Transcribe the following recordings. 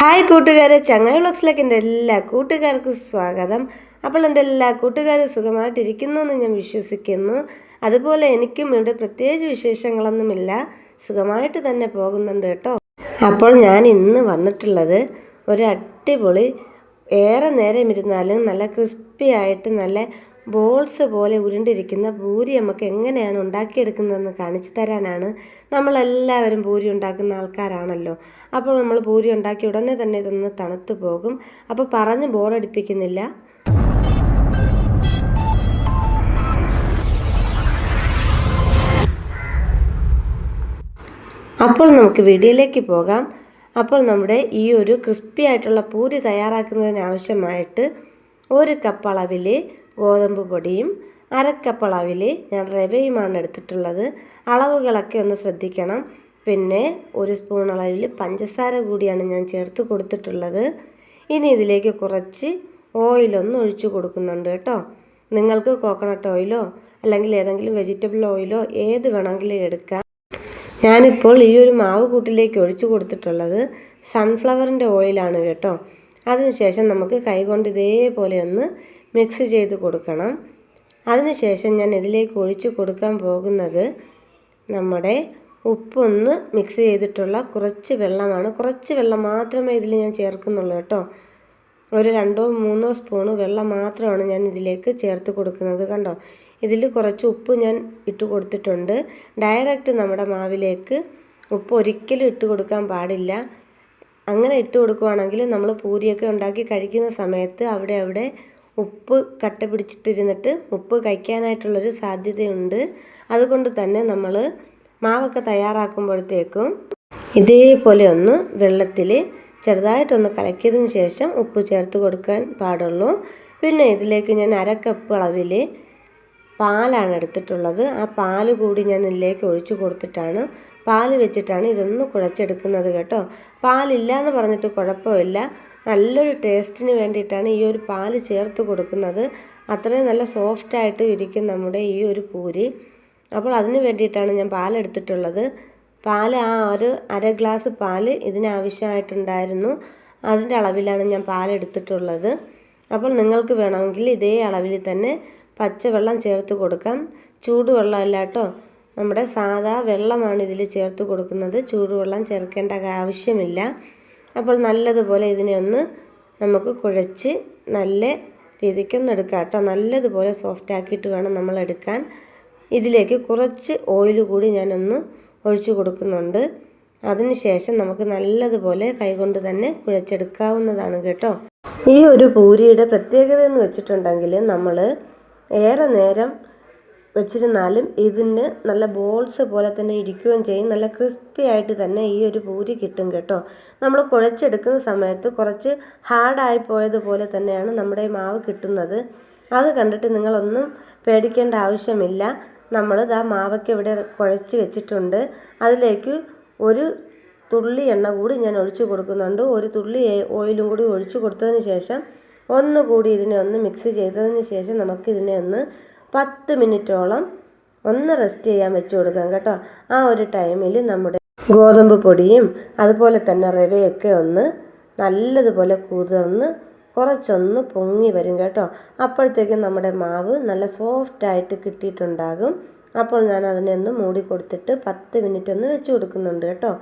Hi കൂട്ടുകാരെ ചങ്ങായി വ്ളോഗ്സിലേക്ക് എന്റെ എല്ലാ കൂട്ടുകാർക്കും സ്വാഗതം. അപ്പോൾ എന്റെ എല്ലാ കൂട്ടുകാരും സുഖമായിട്ടിരിക്കുന്നു എന്ന് ഞാൻ വിശ്വസിക്കുന്നു. അതുപോലെ എനിക്കും ഇവിടെ പ്രത്യേകിച്ച് വിശേഷങ്ങളൊന്നുമില്ല. സുഖമായിട്ട് തന്നെ പോകുന്നുണ്ട് കേട്ടോ. അപ്പോൾ ഞാൻ ഇന്ന് വന്നിട്ടുള്ളത് ഒരു അടിപൊളി ഏറെ നേരം ഇരുന്നാലും നല്ല ക്രിസ്പി ആയിട്ട് നല്ല ബോൾസ് പോലെ ഉരുണ്ടിരിക്കുന്ന പൂരി നമുക്ക് എങ്ങനെയാണ് ഉണ്ടാക്കിയെടുക്കുന്നതെന്ന് കാണിച്ചു തരാനാണ് നമ്മളെല്ലാവരും പൂരി ഉണ്ടാക്കുന്ന ആൾക്കാരാണല്ലോ. അപ്പോൾ നമ്മൾ പൂരി ഉണ്ടാക്കി ഉടനെ തന്നെ ഇതൊന്ന് തണുത്തു പോകും. അപ്പോൾ പറഞ്ഞ് ബോറടിപ്പിക്കുന്നില്ല അപ്പോൾ നമുക്ക് വീഡിയോയിലേക്ക് പോകാം. അപ്പോൾ നമ്മുടെ ഈ ഒരു ക്രിസ്പി ആയിട്ടുള്ള പൂരി തയ്യാറാക്കുന്നതിന് ആവശ്യമായിട്ട് ഒരു കപ്പ് അളവിൽ ഗോതമ്പ് പൊടിയും അരക്കപ്പ് അളവിൽ ഞാൻ റവയുമാണ് എടുത്തിട്ടുള്ളത്. അളവുകളൊക്കെ ഒന്ന് ശ്രദ്ധിക്കണം. പിന്നെ ഒരു സ്പൂൺ അളവിൽ പഞ്ചസാര കൂടിയാണ് ഞാൻ ചേർത്ത് കൊടുത്തിട്ടുള്ളത്. ഇനി ഇതിലേക്ക് കുറച്ച് ഓയിലൊന്ന് ഒഴിച്ച് കൊടുക്കുന്നുണ്ട് കേട്ടോ. നിങ്ങൾക്ക് കോക്കനട്ട് ഓയിലോ അല്ലെങ്കിൽ ഏതെങ്കിലും വെജിറ്റബിൾ ഓയിലോ ഏത് വേണമെങ്കിലും എടുക്കാം. ഞാനിപ്പോൾ ഈ ഒരു മാവ് കൂട്ടിലേക്ക് ഒഴിച്ചു കൊടുത്തിട്ടുള്ളത് സൺഫ്ലവറിന്റെ ഓയിലാണ് കേട്ടോ. അതിനുശേഷം നമുക്ക് കൈകൊണ്ട് ഇതേപോലെ ഒന്ന് മിക്സ് ചെയ്ത് കൊടുക്കണം. അതിനുശേഷം ഞാൻ ഇതിലേക്ക് ഒഴിച്ച് കൊടുക്കാൻ പോകുന്നത് നമ്മുടെ ഉപ്പൊന്ന് മിക്സ് ചെയ്തിട്ടുള്ള കുറച്ച് വെള്ളമാണ്. കുറച്ച് വെള്ളം മാത്രമേ ഇതിൽ ഞാൻ ചേർക്കുന്നുള്ളൂ കേട്ടോ. ഒരു രണ്ടോ മൂന്നോ സ്പൂണ് വെള്ളം മാത്രമാണ് ഞാൻ ഇതിലേക്ക് ചേർത്ത് കൊടുക്കുന്നത് കണ്ടോ? ഇതിൽ കുറച്ച് ഉപ്പ് ഞാൻ ഇട്ട് കൊടുത്തിട്ടുണ്ട്. ഡയറക്റ്റ് നമ്മുടെ മാവിലേക്ക് ഉപ്പ് ഒരിക്കലും ഇട്ട് കൊടുക്കാൻ പാടില്ല. അങ്ങനെ ഇട്ട് കൊടുക്കുവാണെങ്കിൽ നമ്മൾ പൂരിയൊക്കെ ഉണ്ടാക്കി കഴിക്കുന്ന സമയത്ത് അവിടെ അവിടെ ഉപ്പ് കട്ട പിടിച്ചിട്ടിരുന്നിട്ട് ഉപ്പ് കഴിക്കാനായിട്ടുള്ളൊരു സാധ്യതയുണ്ട്. അതുകൊണ്ട് തന്നെ നമ്മൾ മാവൊക്കെ തയ്യാറാക്കുമ്പോഴത്തേക്കും ഇതേപോലെ ഒന്ന് വെള്ളത്തിൽ ചെറുതായിട്ടൊന്ന് കലക്കിയതിന് ശേഷം ഉപ്പ് ചേർത്ത് കൊടുക്കാൻ പാടുള്ളൂ. പിന്നെ ഇതിലേക്ക് ഞാൻ അര കപ്പ് അളവിൽ പാലാണ് എടുത്തിട്ടുള്ളത്. ആ പാൽ കൂടി ഞാൻ ഇതിലേക്ക് ഒഴിച്ചു കൊടുത്തിട്ടാണ് പാൽ വെച്ചിട്ടാണ് ഇതൊന്ന് കുഴച്ചെടുക്കുന്നത് കേട്ടോ. പാലില്ല എന്ന് പറഞ്ഞിട്ട് കുഴപ്പമില്ല. നല്ലൊരു ടേസ്റ്റിന് വേണ്ടിയിട്ടാണ് ഈ ഒരു പാൽ ചേർത്ത് കൊടുക്കുന്നത്. അത്രയും നല്ല സോഫ്റ്റായിട്ട് ഇരിക്കും നമ്മുടെ ഈ ഒരു പൂരി. അപ്പോൾ അതിന് വേണ്ടിയിട്ടാണ് ഞാൻ പാലെടുത്തിട്ടുള്ളത് പാൽ ആ ഒരു അര ഗ്ലാസ് പാൽ ഇതിനാവശ്യമായിട്ടുണ്ടായിരുന്നു. അതിന്റെ അളവിലാണ് ഞാൻ പാലെടുത്തിട്ടുള്ളത് അപ്പോൾ നിങ്ങൾക്ക് വേണമെങ്കിൽ ഇതേ അളവിൽ തന്നെ പച്ചവെള്ളം ചേർത്ത് കൊടുക്കാം. ചൂടുവെള്ളമല്ല കേട്ടോ. നമ്മുടെ സാധാ വെള്ളമാണ് ഇതിൽ ചേർത്ത് കൊടുക്കുന്നത്. ചൂടുവെള്ളം ചേർക്കേണ്ട ആവശ്യമില്ല. അപ്പോൾ നല്ലതുപോലെ ഇതിനെ ഒന്ന് നമുക്ക് കുഴച്ച് നല്ല രീതിക്കൊന്ന് എടുക്കാം കേട്ടോ. നല്ലതുപോലെ സോഫ്റ്റ് ആക്കിയിട്ട് വേണം നമ്മൾ എടുക്കാൻ. ഇതിലേക്ക് കുറച്ച് ഓയിൽ കൂടി ഞാനൊന്ന് ഒഴിച്ചു കൊടുക്കുന്നുണ്ട്. അതിനുശേഷം നമുക്ക് നല്ലതുപോലെ കൈകൊണ്ട് തന്നെ കുഴച്ചെടുക്കാവുന്നതാണ് കേട്ടോ. ഈ ഒരു പൂരിയുടെ പ്രത്യേകത എന്ന് വെച്ചിട്ടുണ്ടെങ്കിൽ നമ്മൾ ഏറെ നേരം വെച്ചിരുന്നാലും ഇതിന് നല്ല ബോൾസ് പോലെ തന്നെ ഇരിക്കുകയും ചെയ്യും. നല്ല ക്രിസ്പി ആയിട്ട് തന്നെ ഈ ഒരു പൂരി കിട്ടും കേട്ടോ. നമ്മൾ കുഴച്ചെടുക്കുന്ന സമയത്ത് കുറച്ച് ഹാർഡായി പോയതുപോലെ തന്നെയാണ് നമ്മുടെ മാവ് കിട്ടുന്നത്. അത് കണ്ടിട്ട് നിങ്ങളൊന്നും പേടിക്കേണ്ട ആവശ്യമില്ല. നമ്മൾ ആ മാവൊക്കെ ഇവിടെ കുഴച്ച് വെച്ചിട്ടുണ്ട്. അതിലേക്ക് ഒരു തുള്ളി എണ്ണ കൂടി ഞാൻ ഒഴിച്ചു കൊടുക്കുന്നുണ്ട്. ഒരു തുള്ളി ഓയിലും കൂടി ഒഴിച്ചു കൊടുത്തതിന് ശേഷം ഒന്നുകൂടി ഇതിനെ ഒന്ന് മിക്സ് ചെയ്തതിന് ശേഷം നമുക്കിതിനെ ഒന്ന് പത്ത് മിനിറ്റോളം ഒന്ന് റെസ്റ്റ് ചെയ്യാൻ വെച്ച് കൊടുക്കാം കേട്ടോ. ആ ഒരു ടൈമിൽ നമ്മുടെ ഗോതമ്പ് പൊടിയും അതുപോലെ തന്നെ റവയൊക്കെ ഒന്ന് നല്ലതുപോലെ കുതിർന്ന് കുറച്ചൊന്ന് പൊങ്ങി വരും കേട്ടോ. അപ്പോഴത്തേക്കും നമ്മുടെ മാവ് നല്ല സോഫ്റ്റായിട്ട് കിട്ടിയിട്ടുണ്ടാകും. അപ്പോൾ ഞാൻ അതിനെ ഒന്ന് മൂടി കൊടുത്തിട്ട് പത്ത് മിനിറ്റ് ഒന്ന് വെച്ച് കൊടുക്കുന്നുണ്ട് കേട്ടോ.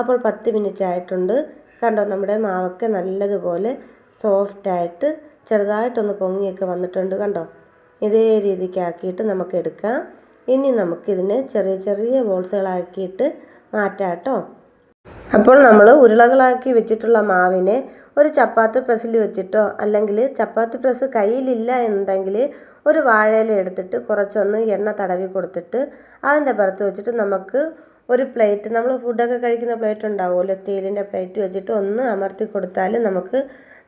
അപ്പോൾ പത്ത് മിനിറ്റ് ആയിട്ടുണ്ട്. കണ്ടോ നമ്മുടെ മാവൊക്കെ നല്ലതുപോലെ സോഫ്റ്റായിട്ട് ചെറുതായിട്ടൊന്ന് പൊങ്ങിയൊക്കെ വന്നിട്ടുണ്ട് കണ്ടോ. ഇതേ രീതിക്കാക്കിയിട്ട് നമുക്ക് എടുക്കാം ഇനി നമുക്കിതിനെ ചെറിയ ചെറിയ ബോൾസുകളാക്കിയിട്ട് മാറ്റാം കേട്ടോ അപ്പോൾ നമ്മൾ ഉരുളകളാക്കി വെച്ചിട്ടുള്ള മാവിനെ ഒരു ചപ്പാത്തി പ്രസ്സിൽ വെച്ചിട്ടോ അല്ലെങ്കിൽ ചപ്പാത്തി പ്രസ് കയ്യിലില്ല എന്നുണ്ടെങ്കിൽ ഒരു വാഴയില എടുത്തിട്ട് കുറച്ചൊന്ന് എണ്ണ തടവി കൊടുത്തിട്ട് അതിന്റെ പുറത്ത് വെച്ചിട്ട് നമുക്ക് ഒരു പ്ലേറ്റ് നമ്മൾ ഫുഡൊക്കെ കഴിക്കുന്ന പ്ലേറ്റ് ഉണ്ടാവുമല്ലോ സ്റ്റീലിന്റെ പ്ലേറ്റ് വെച്ചിട്ട് ഒന്ന് അമർത്തി കൊടുത്താൽ നമുക്ക്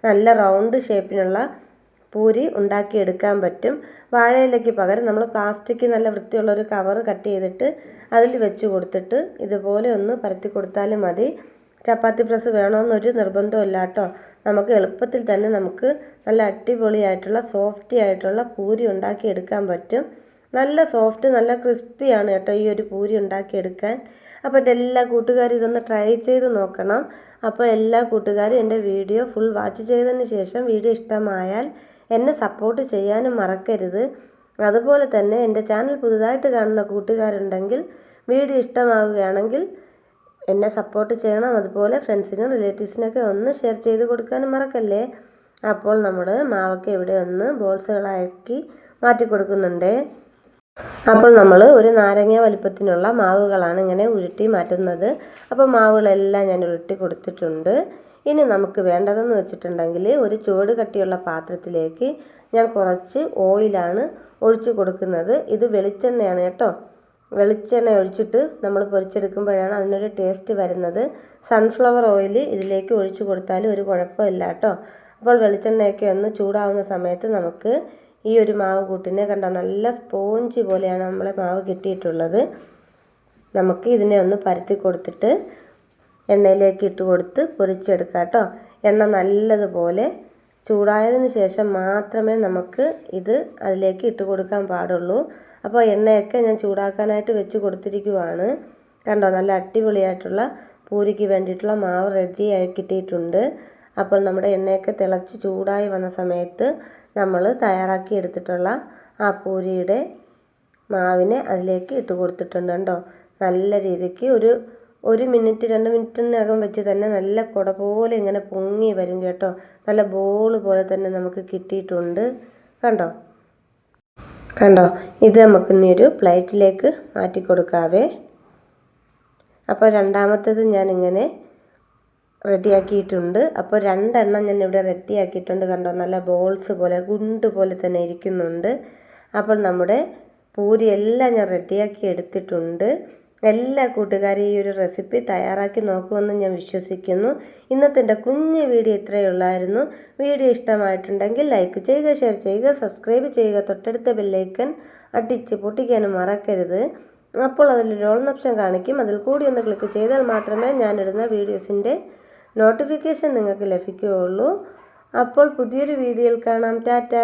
നല്ല റൗണ്ട് ഷേപ്പിനുള്ള പൂരി ഉണ്ടാക്കിയെടുക്കാൻ പറ്റും. വാഴയിലയ്ക്ക് പകരം നമ്മൾ പ്ലാസ്റ്റിക് നല്ല വൃത്തിയുള്ളൊരു കവർ കട്ട് ചെയ്തിട്ട് അതിൽ വെച്ച് കൊടുത്തിട്ട് ഇതുപോലെ ഒന്ന് പരത്തി കൊടുത്താലും മതി. ചപ്പാത്തി പ്രസ് വേണമെന്നൊരു നിർബന്ധമില്ല കേട്ടോ. നമുക്ക് എളുപ്പത്തിൽ തന്നെ നമുക്ക് നല്ല അടിപൊളിയായിട്ടുള്ള സോഫ്റ്റി ആയിട്ടുള്ള പൂരി ഉണ്ടാക്കിയെടുക്കാൻ പറ്റും. നല്ല സോഫ്റ്റ് നല്ല ക്രിസ്പിയാണ് കേട്ടോ ഈ ഒരു പൂരി ഉണ്ടാക്കിയെടുക്കാൻ. അപ്പോൾ എന്റെ എല്ലാ കൂട്ടുകാരും ഇതൊന്ന് ട്രൈ ചെയ്ത് നോക്കണം. അപ്പോൾ എല്ലാ കൂട്ടുകാരും എന്റെ വീഡിയോ ഫുൾ വാച്ച് ചെയ്തതിന് ശേഷം വീഡിയോ ഇഷ്ടമായാൽ എന്നെ സപ്പോർട്ട് ചെയ്യാനും മറക്കരുത്. അതുപോലെ തന്നെ എന്റെ ചാനൽ പുതുതായിട്ട് കാണുന്ന കൂട്ടുകാരുണ്ടെങ്കിൽ വീഡിയോ ഇഷ്ടമാവുകയാണെങ്കിൽ എന്നെ സപ്പോർട്ട് ചെയ്യണം. അതുപോലെ ഫ്രണ്ട്സിനും റിലേറ്റീവ്സിനൊക്കെ ഒന്ന് ഷെയർ ചെയ്ത് കൊടുക്കാനും മറക്കല്ലേ? അപ്പോൾ നമ്മൾ മാവൊക്കെ ഇവിടെ ഒന്ന് ബോൾസുകളാക്കി മാറ്റി കൊടുക്കുന്നുണ്ട്. അപ്പോൾ നമ്മൾ ഒരു നാരങ്ങ വലിപ്പത്തിനുള്ള മാവുകളാണ് ഇങ്ങനെ ഉരുട്ടി മാറ്റുന്നത്. അപ്പോൾ മാവുകളെല്ലാം ഞാൻ ഉരുട്ടി കൊടുത്തിട്ടുണ്ട്. ഇനി നമുക്ക് വേണ്ടതെന്ന് വെച്ചിട്ടുണ്ടെങ്കിൽ ഒരു ചുവട് കട്ടിയുള്ള പാത്രത്തിലേക്ക് ഞാൻ കുറച്ച് ഓയിലാണ് ഒഴിച്ചു കൊടുക്കുന്നത്. ഇത് വെളിച്ചെണ്ണയാണ് കേട്ടോ. വെളിച്ചെണ്ണ ഒഴിച്ചിട്ട് നമ്മൾ പൊരിച്ചെടുക്കുമ്പോഴാണ് അതിനൊരു ടേസ്റ്റ് വരുന്നത്. സൺഫ്ലവർ ഓയിൽ ഇതിലേക്ക് ഒഴിച്ചു കൊടുത്താലും ഒരു കുഴപ്പമില്ല കേട്ടോ. അപ്പോൾ വെളിച്ചെണ്ണയൊക്കെ ഒന്ന് ചൂടാവുന്ന സമയത്ത് നമുക്ക് ഈ ഒരു മാവ് കൂട്ടിനെ കണ്ടോ നല്ല സ്പോഞ്ച് പോലെയാണ് നമ്മളെ മാവ് കിട്ടിയിട്ടുള്ളത്. നമുക്ക് ഇതിനെ ഒന്ന് പരത്തി കൊടുത്തിട്ട് എണ്ണയിലേക്ക് ഇട്ട് കൊടുത്ത് പൊരിച്ചെടുക്കാം കേട്ടോ. എണ്ണ നല്ലതുപോലെ ചൂടായതിന് ശേഷം മാത്രമേ നമുക്ക് ഇത് അതിലേക്ക് ഇട്ട് കൊടുക്കാൻ പാടുള്ളൂ. അപ്പോൾ എണ്ണയൊക്കെ ഞാൻ ചൂടാക്കാനായിട്ട് വെച്ച് കൊടുത്തിരിക്കുവാണ്. കണ്ടോ നല്ല അടിപൊളിയായിട്ടുള്ള പൂരിക്ക് വേണ്ടിയിട്ടുള്ള മാവ് റെഡിയായി കിട്ടിയിട്ടുണ്ട്. അപ്പോൾ നമ്മുടെ എണ്ണയൊക്കെ തിളച്ച് ചൂടായി വന്ന സമയത്ത് നമ്മൾ തയ്യാറാക്കി എടുത്തിട്ടുള്ള ആ പൂരിയുടെ മാവിനെ അതിലേക്ക് ഇട്ട് കൊടുത്തിട്ടുണ്ട് കേട്ടോ നല്ല രീതിക്ക് ഒരു ഒരു മിനിറ്റ് രണ്ട് മിനിറ്റിനകം വെച്ച് തന്നെ നല്ല കുട പോലെ ഇങ്ങനെ പൊങ്ങി വരും കേട്ടോ. നല്ല ബോൾ പോലെ തന്നെ നമുക്ക് കിട്ടിയിട്ടുണ്ട്. കണ്ടോ? കണ്ടോ? ഇത് നമുക്ക് ഇനി ഒരു പ്ലേറ്റിലേക്ക് മാറ്റി കൊടുക്കാവേ. അപ്പോൾ രണ്ടാമത്തേത് ഞാനിങ്ങനെ റെഡിയാക്കിയിട്ടുണ്ട് അപ്പോൾ രണ്ടെണ്ണം ഞാൻ ഇവിടെ റെഡിയാക്കിയിട്ടുണ്ട് കണ്ടോ? നല്ല ബോൾസ് പോലെ ഗുണ്ട് പോലെ തന്നെ ഇരിക്കുന്നുണ്ട്. അപ്പോൾ നമ്മുടെ പൂരി എല്ലാം ഞാൻ റെഡിയാക്കി എടുത്തിട്ടുണ്ട്. എല്ലാ കൂട്ടുകാരും ഈ ഒരു റെസിപ്പി തയ്യാറാക്കി നോക്കുമെന്ന് ഞാൻ വിശ്വസിക്കുന്നു. ഇന്നത്തെ എന്റെ കുഞ്ഞു വീഡിയോ ഇത്രയേ ഉള്ളായിരുന്നു. വീഡിയോ ഇഷ്ടമായിട്ടുണ്ടെങ്കിൽ ലൈക്ക് ചെയ്യുക ഷെയർ ചെയ്യുക സബ്സ്ക്രൈബ് ചെയ്യുക തൊട്ടടുത്ത ബെല്ലൈക്കൻ അടിച്ച് പൊട്ടിക്കാനും മറക്കരുത്. അപ്പോൾ അതിലൊരു ഓൺ ഓപ്ഷൻ കാണിക്കും. അതിൽ കൂടി ഒന്ന് ക്ലിക്ക് ചെയ്താൽ മാത്രമേ ഞാനിടുന്ന വീഡിയോസിന്റെ നോട്ടിഫിക്കേഷൻ നിങ്ങൾക്ക് ലഭിക്കുകയുള്ളൂ. അപ്പോൾ പുതിയൊരു വീഡിയോയിൽ കാണാം. ടാറ്റ!